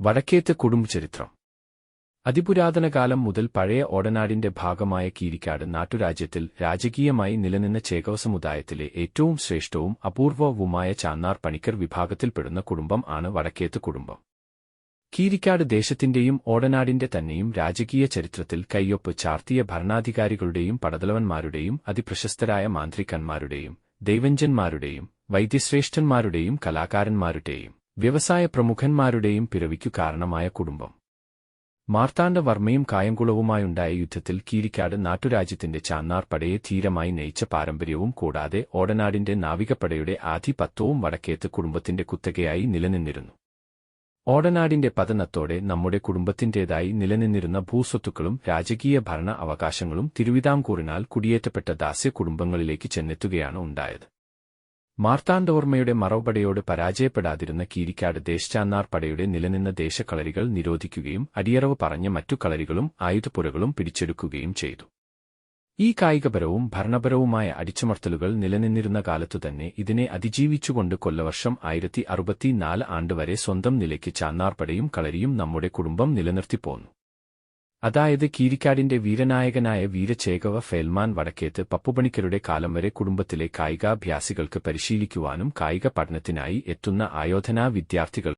വടക്കേത്ത് കുടുംബചരിത്രം. അതിപുരാതന കാലം മുതൽ പഴയ ഓടനാടിന്റെ ഭാഗമായ കീരിക്കാട് നാട്ടുരാജ്യത്തിൽ രാജകീയമായി നിലനിന്ന ചേകവ സമുദായത്തിലെ ഏറ്റവും ശ്രേഷ്ഠവും അപൂർവവുമായ ചാന്നാർ പണിക്കർ വിഭാഗത്തിൽപ്പെടുന്ന കുടുംബം ആണ് വടക്കേത്ത് കുടുംബം. കീരിക്കാട് ദേശത്തിന്റെയും ഓടനാടിന്റെ തന്നെയും രാജകീയ ചരിത്രത്തിൽ കയ്യൊപ്പ് ചാർത്തിയ ഭരണാധികാരികളുടെയും പടതലവന്മാരുടെയും അതിപ്രശസ്തരായ മാന്ത്രികന്മാരുടെയും ദൈവഞ്ജന്മാരുടെയും വൈദ്യശ്രേഷ്ഠന്മാരുടെയും കലാകാരന്മാരുടെയും വ്യവസായ പ്രമുഖന്മാരുടെയും പിറവിക്കു കാരണമായ കുടുംബം. മാർത്താണ്ഡവർമ്മയും കായംകുളവുമായുണ്ടായ യുദ്ധത്തിൽ കീരിക്കാട് നാട്ടുരാജ്യത്തിന്റെ ചാന്നാർ പടയെ ധീരമായി നയിച്ച പാരമ്പര്യവും കൂടാതെ ഓടനാടിന്റെ നാവികപ്പടയുടെ ആധിപത്യവും വടക്കേത്ത് കുടുംബത്തിന്റെ കുത്തകയായി നിലനിന്നിരുന്നു. ഓടനാടിന്റെ പതനത്തോടെ നമ്മുടെ കുടുംബത്തിന്റേതായി നിലനിന്നിരുന്ന ഭൂസ്വത്തുക്കളും രാജകീയ ഭരണ അവകാശങ്ങളും തിരുവിതാംകൂറിനാൽ കുടിയേറ്റപ്പെട്ട ദാസ്യ കുടുംബങ്ങളിലേക്ക് ചെന്നെത്തുകയാണ് ഉണ്ടായത്. മാർത്താണ്ഡോർമ്മയുടെ മറവപടയോട് പരാജയപ്പെടാതിരുന്ന കീരിക്കാട് ദേശാന്നാർ പടയുടെ നിലനിന്ന ദേശക്കളരികൾ നിരോധിക്കുകയും അടിയറവ് പറഞ്ഞ മറ്റു കളരികളും ആയുധപ്പുരകളും പിടിച്ചെടുക്കുകയും ചെയ്തു. ഈ കായികപരവും ഭരണപരവുമായ അടിച്ചമർത്തലുകൾ നിലനിന്നിരുന്ന കാലത്തുതന്നെ ഇതിനെ അതിജീവിച്ചുകൊണ്ട് കൊല്ലവർഷം ആയിരത്തി അറുപത്തിനാല് ആണ്ടുവരെ സ്വന്തം നിലയ്ക്ക് ചാന്നാർപ്പടയും കളരിയും നമ്മുടെ കുടുംബം നിലനിർത്തിപ്പോന്നു. അതായത് കീരിക്കാടിന്റെ വീരനായകനായ വീരചേകവ ഫേൽമാൻ വടക്കേത്ത് പപ്പുപണിക്കരുടെ കാലം വരെ കുടുംബത്തിലെ കായികാഭ്യാസികൾക്ക് പരിശീലിക്കുവാനും കായിക പഠനത്തിനായി എത്തുന്ന ആയോധനാ വിദ്യാർത്ഥികൾ